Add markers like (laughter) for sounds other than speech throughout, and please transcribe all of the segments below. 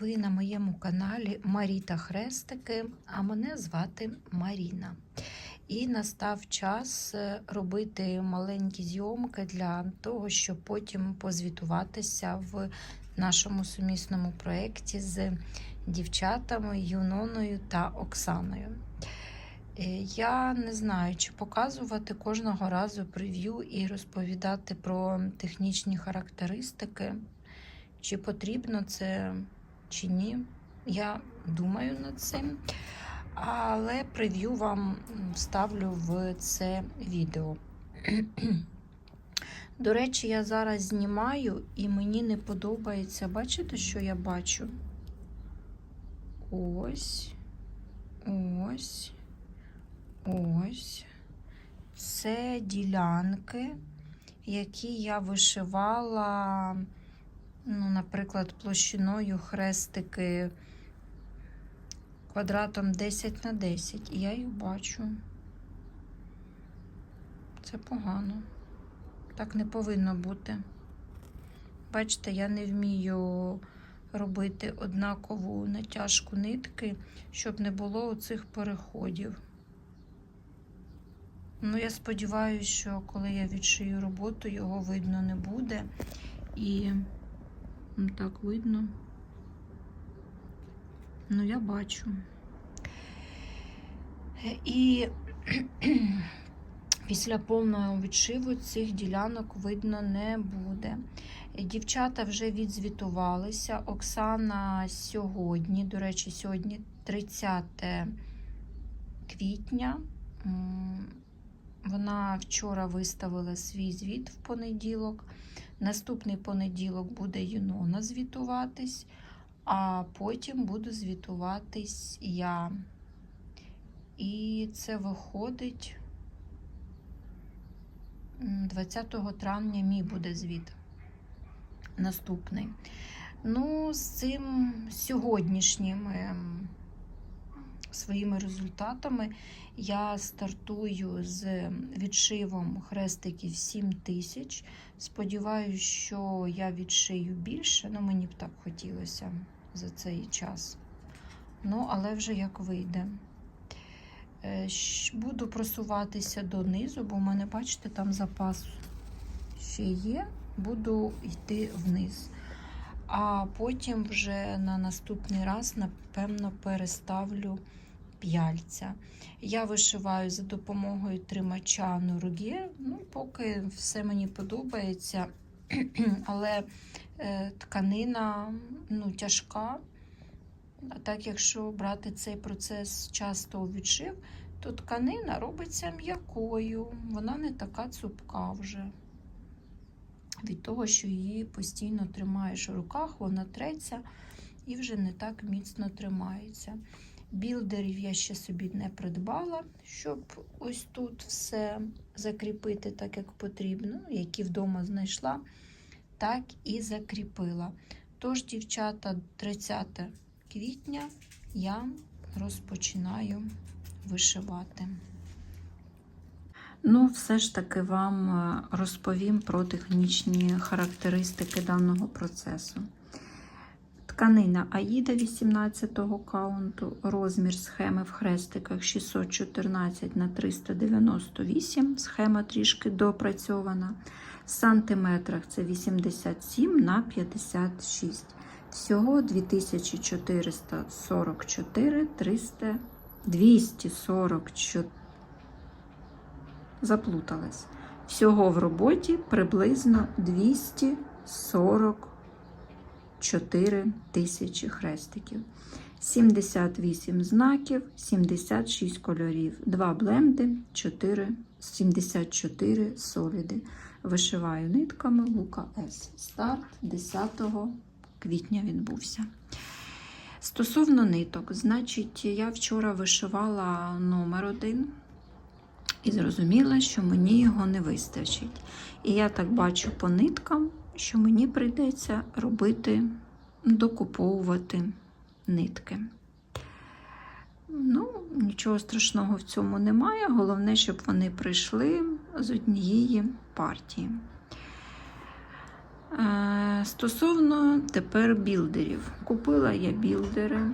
Ви на моєму каналі Маріта Хрестики, а мене звати Маріна. І настав час е, робити маленькі зйомки для того, щоб потім позвітуватися в нашому сумісному проєкті з дівчатами Юноною та Оксаною. Е, Я не знаю, чи показувати кожного разу прев'ю і розповідати про технічні характеристики, чи потрібно це чи ні. Я думаю над цим. Але прев'ю вам вставлю в це відео. (clears throat) До речі, я зараз знімаю і мені не подобається. Бачите, що я бачу? Ось. Ось. Ось. Це ділянки, які я вишивала, ну, наприклад, площиною хрестики квадратом 10 на 10. І я їх бачу. Це погано. Так не повинно бути. Бачите, я не вмію робити однакову натяжку нитки, щоб не було оцих переходів. Ну, я сподіваюся, що коли я відшию роботу, його видно не буде. І так видно. Ну, я бачу. І (clears throat) після повного відшиву цих ділянок видно не буде. Дівчата вже відзвітувалися. Оксана сьогодні, до речі, сьогодні 30 квітня. Вона вчора виставила свій звіт в понеділок. Наступний понеділок буде Юнона звітуватись, а потім буду звітуватись я. І це виходить 20 травня мій буде звіт. Наступний. Ну, з цим сьогоднішніми своїми результатами я стартую з відшивом хрестиків 7 тисяч. Сподіваюся, що я відшию більше, ну мені б так хотілося за цей час. Ну, але вже як вийде. Буду просуватися донизу, бо в мене, бачите, там запас ще є, буду йти вниз. А потім вже на наступний раз, напевно, переставлю п'яльця. Я вишиваю за допомогою тримача Нуруге. Ну, поки все мені подобається, (clears throat) але е, тканина ну, тяжка. А так, якщо брати цей процес часто у відшив, то тканина робиться м'якою, вона не така цупка вже. Від того, що її постійно тримаєш у руках, вона треться і вже не так міцно тримається. Білдерів я ще собі не придбала, щоб ось тут все закріпити так, як потрібно, які вдома знайшла, так і закріпила. Тож, дівчата, 30 квітня я розпочинаю вишивати. Ну, все ж таки вам розповім про технічні характеристики даного процесу. Тканина Аїда 18-го каунту, розмір схеми в хрестиках 614 на 398, схема трішки допрацьована. В сантиметрах це 87 на 56. Всього 2444 300, 244. Заплуталась. Всього в роботі приблизно 244 тисячі хрестиків. 78 знаків, 76 кольорів, 2 бленди, 4, 74 соліди. Вишиваю нитками Лука С. Старт 10 квітня відбувся. Стосовно ниток, значить, я вчора вишивала номер один і зрозуміла, що мені його не вистачить. І я так бачу по ниткам, що мені прийдеться робити, докуповувати нитки. Ну, нічого страшного в цьому немає. Головне, щоб вони прийшли з однієї партії. Е, Стосовно тепер білдерів. Купила я білдери.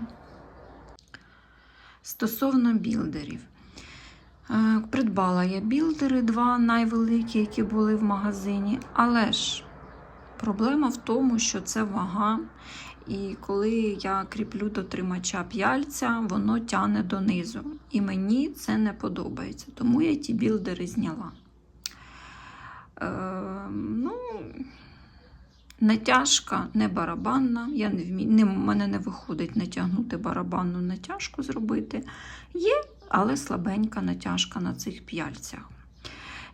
Стосовно білдерів. Е, Придбала я білдери, два найвеликі, які були в магазині. Але ж проблема в тому, що це вага. І коли я кріплю до тримача п'яльця, воно тяне донизу. І мені це не подобається. Тому я ті білдери зняла. Е, ну, натяжка не барабанна. Я не вмію, не, мене не виходить натягнути барабанну натяжку зробити. Є, але слабенька натяжка на цих п'яльцях.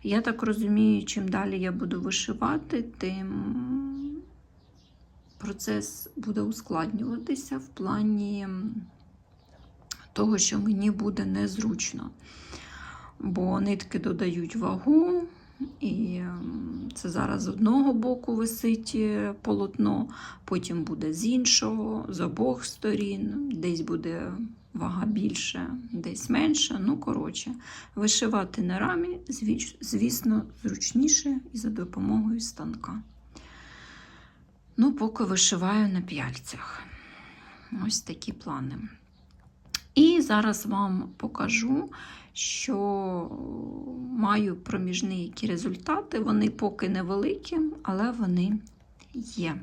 Я так розумію, чим далі я буду вишивати, тим процес буде ускладнюватися в плані того, що мені буде незручно. Бо нитки додають вагу, і ем, це зараз з одного боку висить е, полотно, потім буде з іншого, з обох сторін, десь буде вага більше, десь менше. Ну, коротше, вишивати на рамі, звісно, зручніше і за допомогою станка. Ну, поки вишиваю на п'яльцях. Ось такі плани. І зараз вам покажу, що маю проміжні які результати. Вони поки невеликі, але вони є.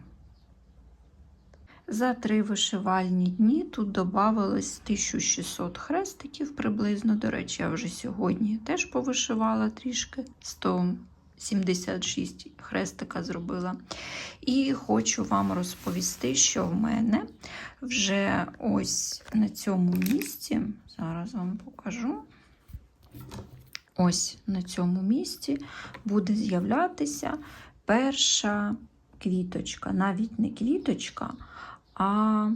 За три вишивальні дні тут додавалось 1600 хрестиків приблизно. До речі, я вже сьогодні теж повишивала трішки 176 хрестика зробила. І хочу вам розповісти, що в мене вже ось на цьому місці, зараз вам покажу. Ось на цьому місці буде з'являтися перша квіточка. Навіть не квіточка, а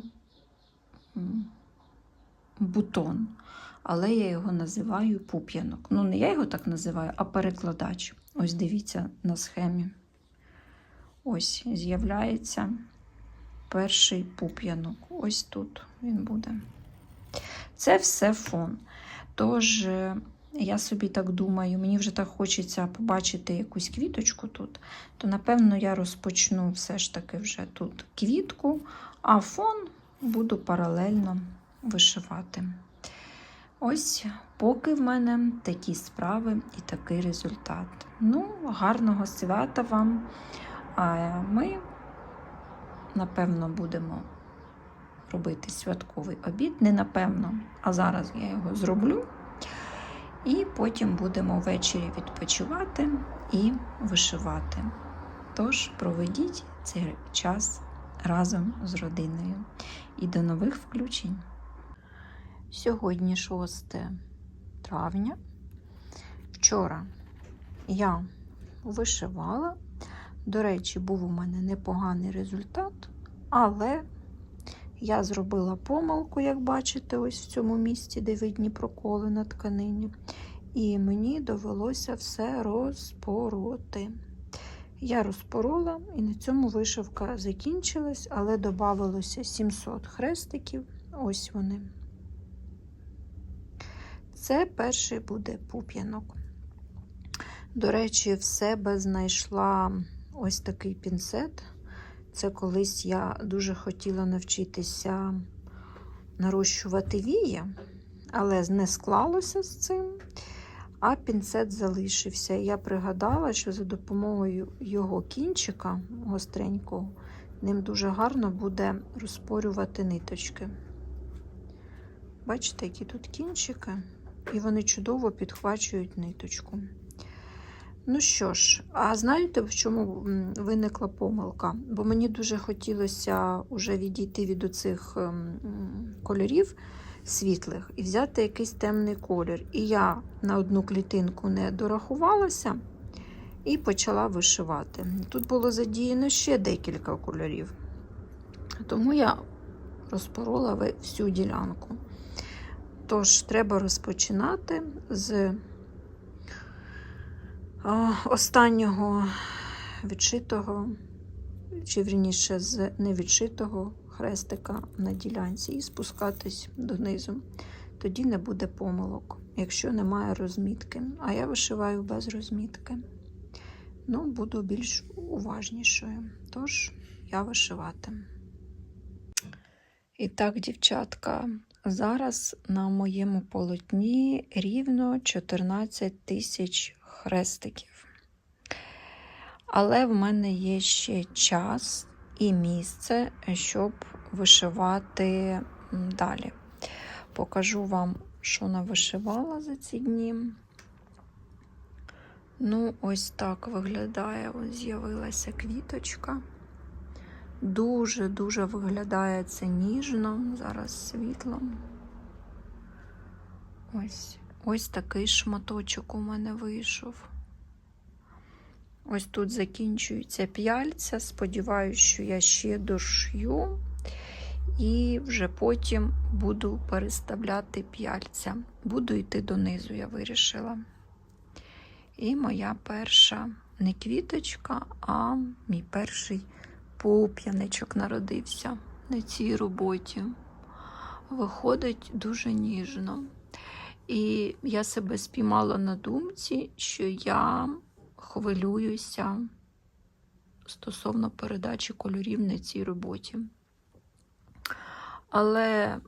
бутон. Але я його називаю пуп'янок. Ну, не я його так називаю, а перекладач. Ось дивіться на схемі. Ось з'являється перший пуп'янок. Ось тут він буде. Це все фон. Тож, е, я собі так думаю, мені вже так хочеться побачити якусь квіточку тут, то напевно я розпочну все ж таки вже тут квітку, а фон буду паралельно вишивати. Ось, поки в мене такі справи і такий результат. Ну, гарного свята вам. А ми, напевно, будемо робити святковий обід. Не напевно, а зараз я його зроблю. І потім будемо ввечері відпочивати і вишивати. Тож проведіть цей час разом з родиною. І до нових включень. Сьогодні 6 травня. Вчора я вишивала. До речі, був у мене непоганий результат, але я зробила помилку, як бачите, ось в цьому місці, де видні проколи на тканині. І мені довелося все розпороти. Я розпорола, і на цьому вишивка закінчилась, але додавалося 700 хрестиків. Ось вони. Це перший буде пуп'янок. До речі, в себе знайшла ось такий пінцет. Це колись я дуже хотіла навчитися нарощувати вії, але не склалося з цим. А пінцет залишився. Я пригадала, що за допомогою його кінчика гостренького, ним дуже гарно буде розпорювати ниточки. Бачите, які тут кінчики, і вони чудово підхвачують ниточку. Ну що ж, а знаєте, в чому виникла помилка? Бо мені дуже хотілося вже відійти від оцих ем, кольорів світлих і взяти якийсь темний колір. І я на одну клітинку не дорахувалася і почала вишивати. Тут було задіяно ще декілька кольорів, тому я розпорола всю ділянку. Тож, треба розпочинати з останнього відшитого, чи вірніше з невідшитого хрестика на ділянці і спускатись донизу. Тоді не буде помилок, якщо немає розмітки. А я вишиваю без розмітки. ну, буду більш уважнішою. Тож я вишивати. І так, дівчатка, зараз на моєму полотні рівно 14 тисяч хрестиків. Але в мене є ще час і місце, щоб вишивати далі. Покажу вам, що навишивала за ці дні. Ну, ось так виглядає. З'явилася квіточка. Дуже-дуже виглядає це ніжно. Зараз світло. Ось, ось такий шматочок у мене вийшов. Ось тут закінчується п'яльця. Сподіваюся, що я ще дошью. І вже потім буду переставляти п'яльця. Буду йти донизу, я вирішила. І моя перша не квіточка, а мій перший пуп'яничок народився на цій роботі. Виходить дуже ніжно. І я себе спіймала на думці, що я хвилююся стосовно передачі кольорів на цій роботі. Але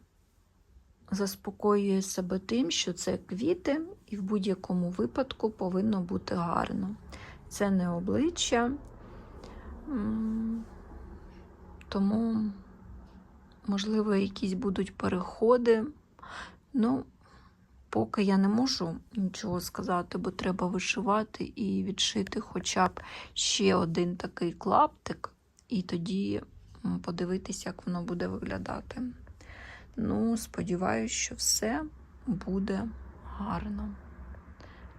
заспокоює себе тим, що це квіти, і в будь-якому випадку повинно бути гарно. Це не обличчя, тому, можливо, якісь будуть переходи. Ну, поки я не можу нічого сказати, бо треба вишивати і відшити хоча б ще один такий клаптик, і тоді подивитися, як воно буде виглядати. Ну, сподіваюся, що все буде гарно.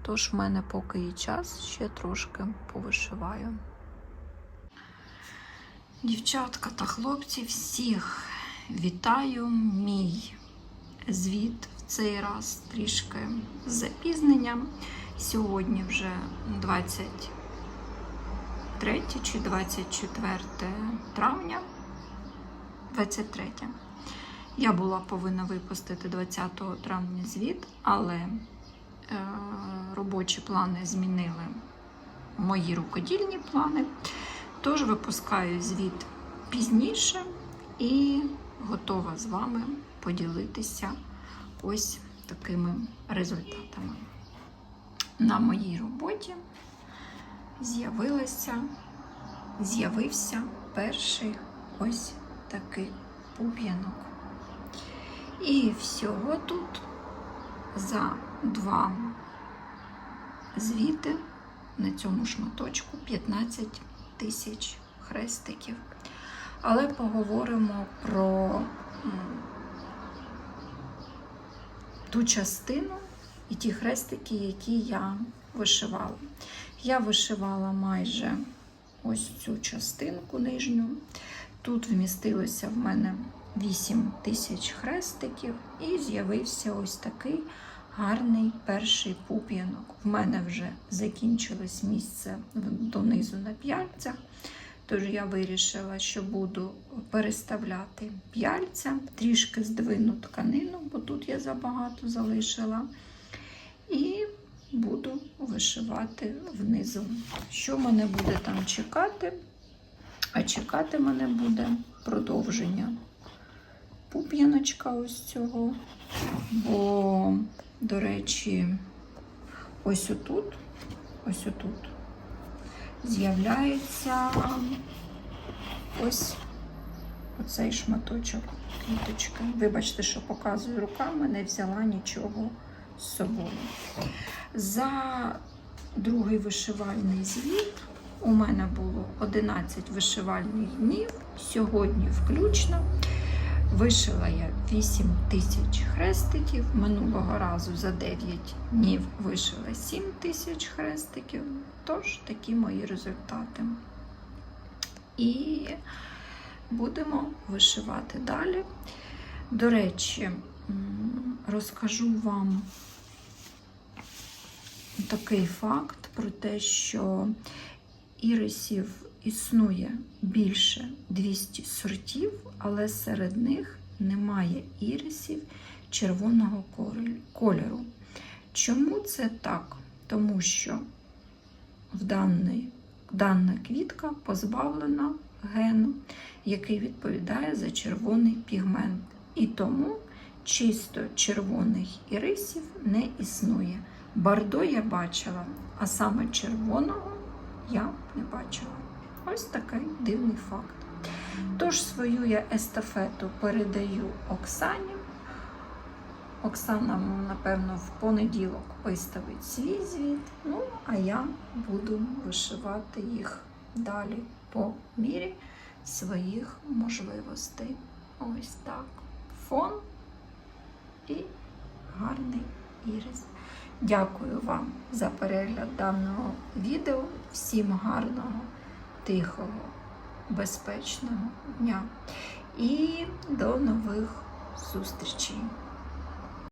Тож, в мене поки є час, ще трошки повишиваю. Дівчатка та хлопці, всіх вітаю мій звіт цей раз трішки з запізненням. Сьогодні вже 23 чи 24 травня. 23. Я була повинна випустити 20 травня звіт, але е, робочі плани змінили мої рукодільні плани. Тож випускаю звіт пізніше і готова з вами поділитися ось такими результатами. На моїй роботі з'явилося, з'явився перший ось такий пуп'янок. І всього тут за два звіти на цьому шматочку 15 тисяч хрестиків. Але поговоримо про ту частину і ті хрестики, які я вишивала. Я вишивала майже ось цю частинку нижню. Тут вмістилося в мене 8 тисяч хрестиків, і з'явився ось такий гарний перший пуп'янок. В мене вже закінчилось місце донизу на п'яльцях, тож я вирішила, що буду переставляти п'яльця, трішки здвину тканину, бо тут я забагато залишила. І буду вишивати внизу. Що мене буде там чекати? А чекати мене буде продовження пуп'яночка ось цього. Бо, до речі, ось отут, ось отут з'являється ось оцей шматочок квіточки. Вибачте, що показую руками, не взяла нічого з собою. За другий вишивальний звіт у мене було 11 вишивальних днів, сьогодні включно. Вишила я 8 тисяч хрестиків. Минулого разу за 9 днів вишила 7 тисяч хрестиків. Тож такі мої результати. І будемо вишивати далі. До речі, розкажу вам такий факт про те, що ірисів існує більше 200 сортів, але серед них немає ірисів червоного кольору. Чому це так? Тому що в даний Дана квітка позбавлена гену, який відповідає за червоний пігмент. І тому чисто червоних ірисів не існує. Бардо я бачила, а саме червоного я не бачила. Ось такий дивний факт. Тож свою я естафету передаю Оксані. Оксана, напевно, в понеділок виставить свій звіт. Ну, а я буду вишивати їх далі по мірі своїх можливостей. Ось так. Фон і гарний ірис. Дякую вам за перегляд даного відео. Всім гарного, тихого, безпечного дня і до нових зустрічей.